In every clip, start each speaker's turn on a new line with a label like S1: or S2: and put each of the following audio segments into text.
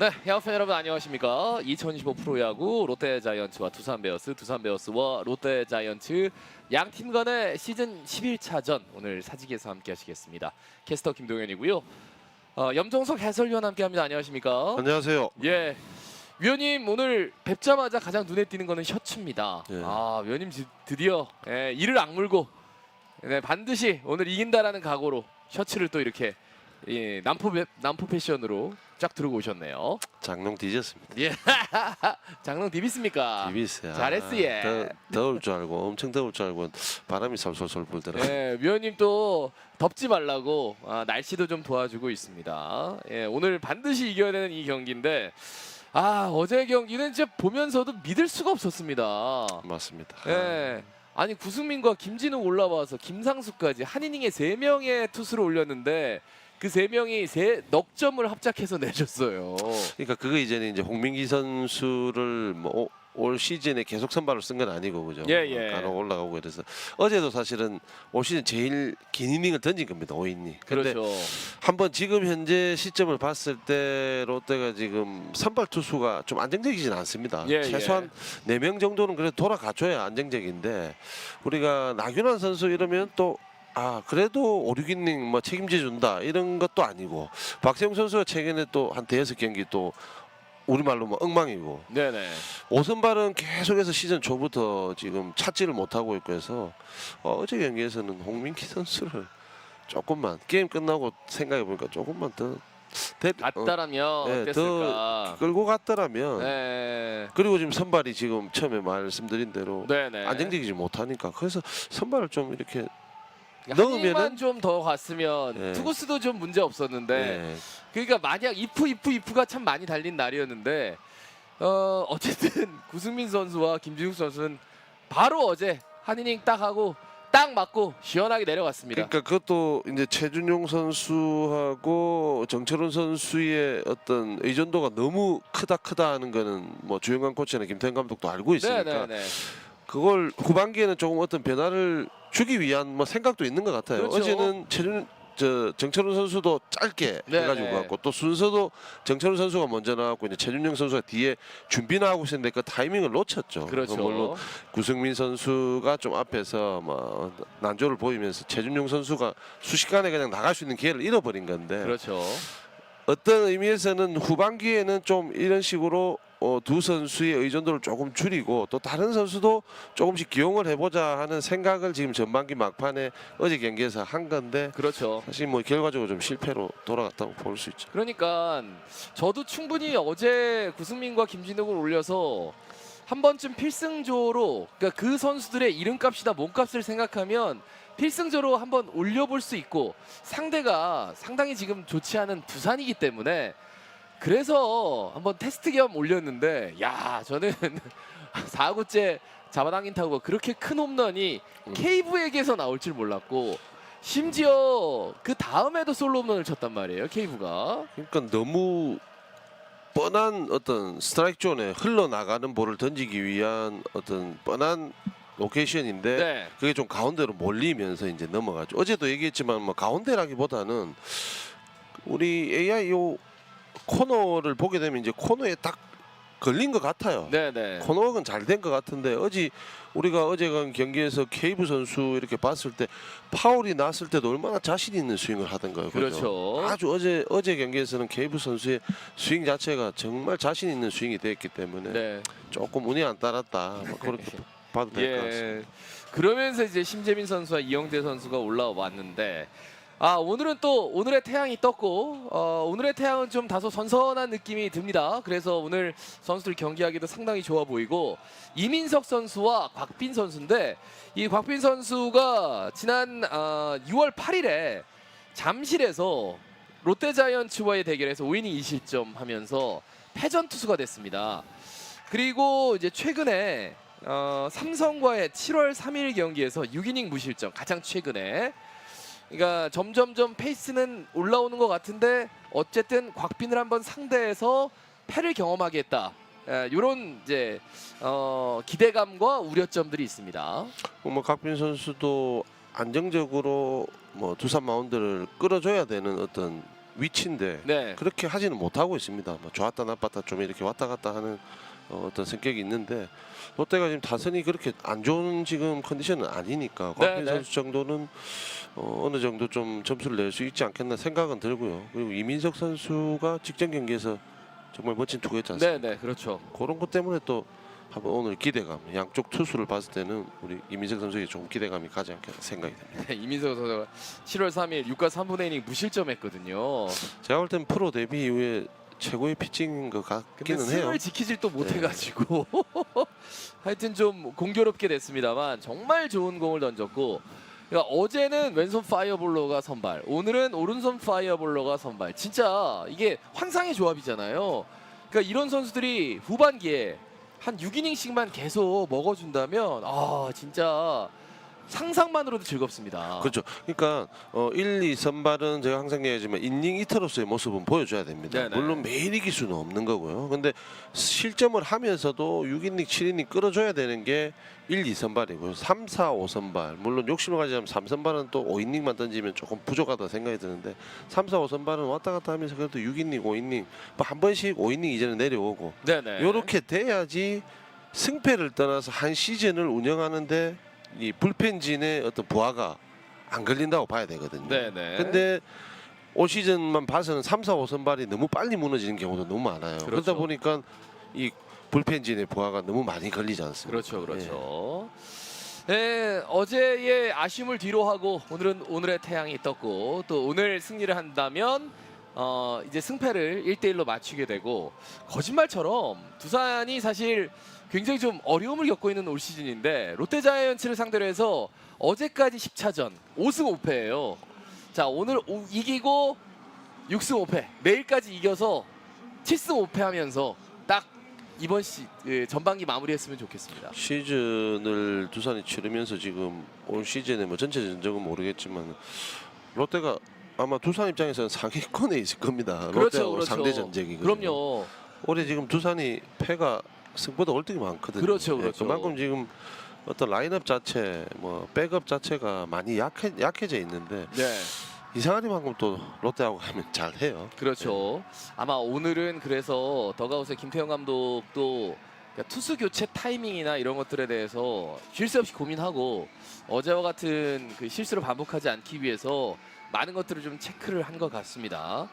S1: 네, 야구팬 여러분 안녕하십니까? 2025 프로야구 롯데 자이언츠와 두산 베어스, 두산 베어스와 롯데 자이언츠 양 팀 간의 시즌 11차전 오늘 사직에서 함께 하시겠습니다. 캐스터 김동현이고요. 어, 염정석 해설위원 함께합니다. 안녕하십니까?
S2: 안녕하세요.
S1: 예. 위원님 오늘 뵙자마자 가장 눈에 띄는 거는 셔츠입니다.
S2: 예.
S1: 아 위원님 지- 드디어 예, 이를 악물고 네, 반드시 오늘 이긴다라는 각오로 셔츠를 또 이렇게 예, 남포 베- 남포 패션으로 쫙 들고 오셨네요.
S2: 장롱 뒤졌습니다.
S1: 예. 장롱 디비스입니까?
S2: 비비스야.
S1: 잘했어, 예.
S2: 더, 더울 줄 알고 엄청 더울 줄 알고 바람이 솔솔솔 불더라.
S1: 예, 위원님 또 덥지 말라고 아, 날씨도 좀 도와주고 있습니다. 예, 오늘 반드시 이겨야 되는 이 경기인데 아 어제 경기는 진짜 보면서도 믿을 수가 없었습니다.
S2: 맞습니다.
S1: 예. 아니 구승민과 김진욱 올라와서 김상수까지 한 이닝에 세 명의 투수를 올렸는데 그 세 명이 세 넉 점을 합작해서 내줬어요.
S2: 그러니까 그거 이제는 이제 홍민기 선수를 뭐올 시즌에 계속 선발로 쓴 건 아니고 그죠?
S1: 예, 예.
S2: 간혹 올라가고 그래서 어제도 사실은 올 시즌 제일 긴 이닝을 던진 겁니다. 5인이. 근데
S1: 그렇죠.
S2: 한번 지금 현재 시점을 봤을 때 롯데가 지금 선발 투수가 좀 안정적이진 않습니다.
S1: 예,
S2: 최소한 네 명 정도는 그래도 돌아가줘야 안정적인데 우리가 나균환 선수 이러면 또 아 그래도 5, 6이닝 뭐 책임져 준다 이런 것도 아니고 박세웅 선수가 최근에 또 한 대여섯 경기 또 우리말로 뭐 엉망이고
S1: 네네.
S2: 오선발은 계속해서 시즌 초부터 지금 찾지를 못하고 있고 해서 어, 어제 경기에서는 홍민기 선수를 조금만 게임 끝나고 생각해 보니까 조금만 더 대, 어,
S1: 갔다라면
S2: 네,
S1: 어땠을까?
S2: 끌고 갔더라면
S1: 네.
S2: 그리고 지금 선발이 지금 처음에 말씀드린 대로
S1: 네네.
S2: 안정적이지 못하니까 그래서 선발을 좀 이렇게
S1: 한
S2: 넣으면은-
S1: 이닝만 좀더 갔으면
S2: 네.
S1: 투구수도 좀 문제 없었는데
S2: 네.
S1: 그러니까 만약 이프 이프 이프가 참 많이 달린 날이었는데 어 어쨌든 구승민 선수와 김진욱 선수는 바로 어제 한 이닝 딱 하고 딱 맞고 시원하게 내려갔습니다.
S2: 그러니까 그것도 이제 최준용 선수하고 정철원 선수의 어떤 의존도가 너무 크다 크다 하는 거는 뭐 주영관 코치나 김태형 감독도 알고 있으니까
S1: 네네네.
S2: 그걸 후반기에는 조금 어떤 변화를 주기 위한 뭐 생각도 있는 것 같아요.
S1: 그렇죠.
S2: 어제는 최준 저 정철훈 선수도 짧게
S1: 네,
S2: 해가지고
S1: 네.
S2: 갔고 또 순서도 정철훈 선수가 먼저 나왔고 이제 최준영 선수가 뒤에 준비나 하고 있었는데 그 타이밍을 놓쳤죠.
S1: 그렇죠.
S2: 물론 구승민 선수가 좀 앞에서 뭐 난조를 보이면서 최준용 선수가 순식간에 그냥 나갈 수 있는 기회를 잃어버린 건데
S1: 그렇죠.
S2: 어떤 의미에서는 후반기에는 좀 이런 식으로 어, 두 선수의 의존도를 조금 줄이고 또 다른 선수도 조금씩 기용을 해보자 하는 생각을 지금 전반기 막판에 어제 경기에서 한 건데
S1: 그렇죠.
S2: 사실 뭐 결과적으로 좀 실패로 돌아갔다고 볼 수 있죠.
S1: 그러니까 저도 충분히 어제 구승민과 김진욱을 올려서 한 번쯤 필승조로 그러니까 그 선수들의 이름값이나 몸값을 생각하면 필승조로 한번 올려볼 수 있고 상대가 상당히 지금 좋지 않은 두산이기 때문에 그래서 한번 테스트 겸 올렸는데 야 저는 4구째 잡아당긴 타구가 그렇게 큰 홈런이
S2: 음.
S1: 케이브에게서 나올 줄 몰랐고 심지어 그 다음에도 솔로 홈런을 쳤단 말이에요 케이브가
S2: 그러니까 너무 뻔한 어떤 스트라이크 존에 흘러나가는 볼을 던지기 위한 어떤 뻔한 로케이션인데
S1: 네.
S2: 그게 좀 가운데로 몰리면서 이제 넘어가죠. 어제도 얘기했지만 뭐 가운데라기보다는 우리 AI 요 코너를 보게 되면 이제 코너에 딱 걸린 것 같아요.
S1: 네네.
S2: 코너는 잘된 것 같은데 어제 우리가 어제 간 경기에서 케이브 선수 이렇게 봤을 때 파울이 났을 때도 얼마나 자신 있는 스윙을 하던가요. 그죠?
S1: 그렇죠.
S2: 아주 어제 어제 경기에서는 케이브 선수의 스윙 자체가 정말 자신 있는 스윙이 됐기 때문에
S1: 네.
S2: 조금 운이 안 따랐다. 뭐 그렇게 봐도 될 것 같습니다.
S1: 예. 그러면서 이제 심재민 선수와 이영재 선수가 올라왔는데 아 오늘은 또 오늘의 태양이 떴고 어, 오늘의 태양은 좀 다소 선선한 느낌이 듭니다. 그래서 오늘 선수들 경기하기도 상당히 좋아 보이고 이민석 선수와 곽빈 선수인데 이 곽빈 선수가 지난 아, 6월 8일에 잠실에서 롯데자이언츠와의 대결에서 5이닝 2실점 하면서 패전 투수가 됐습니다. 그리고 이제 최근에 어, 삼성과의 7월 3일 경기에서 6이닝 무실점 가장 최근에 그러니까 점점점 페이스는 올라오는 것 같은데 어쨌든 곽빈을 한번 상대해서 패를 경험하게 했다. 이런 이제 어, 기대감과 우려점들이 있습니다.
S2: 뭐 각빈 선수도 안정적으로 뭐 두산 마운드를 끌어줘야 되는 어떤 위치인데
S1: 네.
S2: 그렇게 하지는 못하고 있습니다. 뭐 좋았다 나빴다 좀 이렇게 왔다 갔다 하는 어, 어떤 성격이 있는데 롯데가 지금 타선이 그렇게 안 좋은 지금 컨디션은 아니니까
S1: 네,
S2: 곽빈
S1: 네.
S2: 선수 정도는 어, 어느 정도 좀 점수를 낼 수 있지 않겠나 생각은 들고요. 그리고 이민석 선수가 직전 경기에서 정말 멋진 투구했지 않습니까?
S1: 네, 네, 그렇죠.
S2: 그런 것 때문에 또 한번 오늘 기대감 양쪽 투수를 봤을 때는 우리 이민석 선수에게 좀 기대감이 가지 않겠나 생각이 듭니다.
S1: 네, 이민석 선수가 7월 3일 6과 3분의 1이닝 무실점했거든요.
S2: 제가 볼 땐 프로 데뷔 이후에 최고의 피칭인 것
S1: 근데
S2: 같기는 해요.
S1: 승을 지키질 또
S2: 네.
S1: 못해가지고 하여튼 좀 공교롭게 됐습니다만 정말 좋은 공을 던졌고 그러니까 어제는 왼손 파이어볼러가 선발 오늘은 오른손 파이어볼러가 선발 진짜 이게 환상의 조합이잖아요 그러니까 이런 선수들이 후반기에 한 6이닝씩만 계속 먹어준다면 아 진짜 상상만으로도 즐겁습니다
S2: 그렇죠. 그러니까 어, 1, 2 선발은 제가 항상 얘기하지만 인닝 이터로서의 모습은 보여줘야 됩니다.
S1: 네네.
S2: 물론 매일 이길 수는 없는 거고요. 근데 실점을 하면서도 6이닝, 7이닝 끌어줘야 되는 게 1, 2 선발이고요. 3, 4, 5 선발. 물론 욕심을 가지면 3 선발은 또 5이닝만 던지면 조금 부족하다 생각이 드는데 3, 4, 5 선발은 왔다 갔다 하면서 그래도 6이닝, 5이닝 뭐한 번씩 5이닝 이제는 내려오고
S1: 네네
S2: 이렇게 돼야지 승패를 떠나서 한 시즌을 운영하는데 이 불펜진의 어떤 부하가 안 걸린다고 봐야 되거든요.
S1: 네네
S2: 근데 올 시즌만 봐서는 3, 4, 5 선발이 너무 빨리 무너지는 경우도 너무 많아요. 그러다
S1: 그렇죠.
S2: 보니까 이 불펜진의 부하가 너무 많이 걸리지 않습니까?
S1: 그렇죠, 그렇죠. 네, 어제의 아쉬움을 뒤로 하고 오늘은 오늘의 태양이 떴고 또 오늘 승리를 한다면 어, 이제 승패를 1대1로 맞추게 되고 거짓말처럼 두산이 사실 굉장히 좀 어려움을 겪고 있는 올 시즌인데 롯데자이언츠를 상대로 해서 어제까지 10차전 5승 5패예요. 자, 오늘 오- 이기고 6승 5패. 내일까지 이겨서 7승 5패 하면서 딱 이번 시 예, 전반기 마무리했으면 좋겠습니다.
S2: 시즌을 두산이 치르면서 지금 올 시즌에 뭐 전체 전적은 모르겠지만 롯데가 아마 두산 입장에서는 상위권에 있을 겁니다.
S1: 그렇죠,
S2: 롯데하고
S1: 그렇죠.
S2: 상대 전적이
S1: 그럼요.
S2: 올해 지금 두산이 패가 승보다 월등히 많거든요.
S1: 그렇죠,
S2: 예,
S1: 그렇죠.
S2: 그만큼 지금 어떤 라인업 자체, 뭐 백업 자체가 많이 약해 약해져 있는데
S1: 네,
S2: 이상하리만큼 또 롯데하고 가면 잘해요.
S1: 그렇죠. 아마 오늘은 그래서 더가웃의 김태형 감독도 그러니까 투수 교체 타이밍이나 이런 것들에 대해서 쉴 새 없이 고민하고 어제와 같은 그 실수를 반복하지 않기 위해서 많은 것들을 좀 체크를 한 것 같습니다.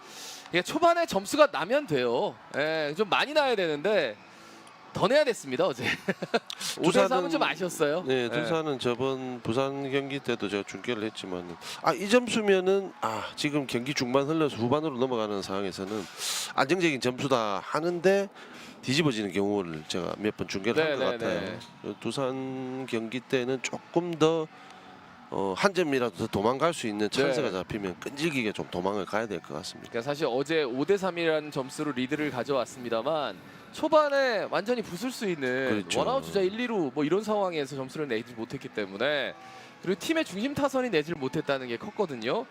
S1: 그러니까 초반에 점수가 나면 돼요. 예, 좀 많이 나야 되는데 더 내야 됐습니다 어제. 5대 3은 좀 아쉬웠어요.
S2: 네,
S1: 예.
S2: 두산은 저번 부산 경기 때도 제가 중계를 했지만 아이 점수면은 아 지금 경기 중반 흘러서 후반으로 넘어가는 상황에서는 안정적인 점수다 하는데 뒤집어지는 경우를 제가 몇 번 중계를 한것
S1: 네, 네,
S2: 같아요.
S1: 네.
S2: 그 두산 경기 때는 조금 더 어, 한 점이라도 더 도망갈 수 있는 찬스가
S1: 네.
S2: 잡히면 끈질기게 좀 도망을 가야 될 것 같습니다.
S1: 그러니까 사실 어제 5대 3이라는 점수로 리드를 가져왔습니다만 초반에 완전히 부술 수 있는
S2: 그렇죠.
S1: 원아웃 주자 1, 2루 뭐 이런 상황에서 점수를 내지 못했기 때문에 그리고 팀의 중심 타선이 내질 못했다는 게 컸거든요.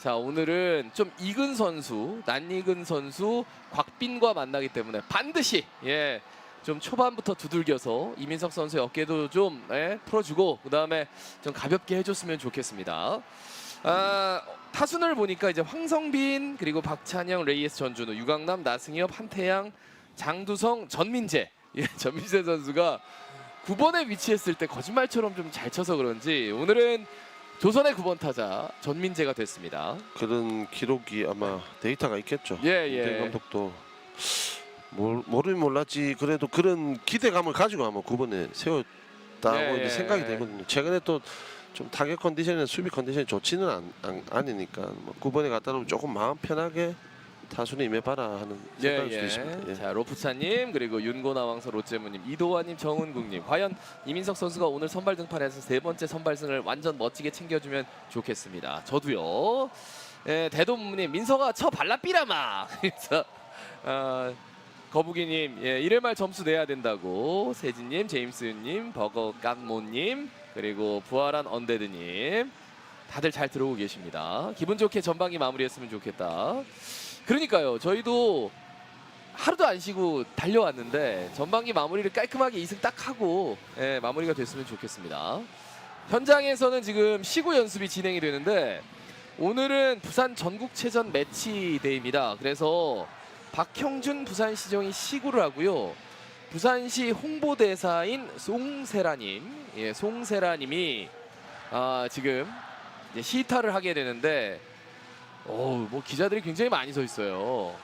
S1: 자 오늘은 좀 익은 선수, 낯익은 선수 곽빈과 만나기 때문에 반드시 예. 좀 초반부터 두들겨서 이민석 선수의 어깨도 좀 예, 풀어주고 그 다음에 좀 가볍게 해줬으면 좋겠습니다. 아, 타순을 보니까 이제 황성빈 그리고 박찬영, 레이에스 전준우, 유강남, 나승엽, 한태양, 장두성, 전민재. 예, 전민재 선수가 9번에 위치했을 때 거짓말처럼 좀 잘 쳐서 그런지 오늘은 조선의 9번 타자 전민재가 됐습니다.
S2: 그런 기록이 아마 데이터가 있겠죠.
S1: 예, 예.
S2: 감독도 몰, 모르긴 몰랐지 그래도 그런 기대감을 가지고 아마 9번에 세웠다고
S1: 예,
S2: 이제
S1: 예.
S2: 생각이 되거든요. 최근에 또 좀 타격 컨디션이나 수비 컨디션이 좋지는 않, 안, 아니니까 뭐 9번에 갔다 오면 조금 마음 편하게 타순에 임해봐라 하는
S1: 예,
S2: 생각일
S1: 예.
S2: 수도 있습니다. 예.
S1: 자 로프차님 그리고 윤고나왕서 롯제무님 이도환님 정은국님 과연 이민석 선수가 오늘 선발 등판에서 세 번째 선발승을 완전 멋지게 챙겨주면 좋겠습니다. 저도요. 예, 대도무님 민석아 쳐 발라 삐라마. 그래서 어, 거북이님 예, 이래 말 점수 내야 된다고 세진님 제임스님 버거 깐모님 그리고 부활한 언데드님 다들 잘 들어오고 계십니다. 기분 좋게 전반기 마무리했으면 좋겠다. 그러니까요. 저희도 하루도 안 쉬고 달려왔는데 전반기 마무리를 깔끔하게 2승 딱 하고 예, 마무리가 됐으면 좋겠습니다. 현장에서는 지금 시구 연습이 진행이 되는데 오늘은 부산 전국체전 매치 데이입니다. 그래서 박형준 부산시정이 시구를 하고요. 부산시 홍보대사인 송세라님, 예, 송세라님이 아, 지금 시타를 하게 되는데, 어우, 뭐 기자들이 굉장히 많이 서 있어요.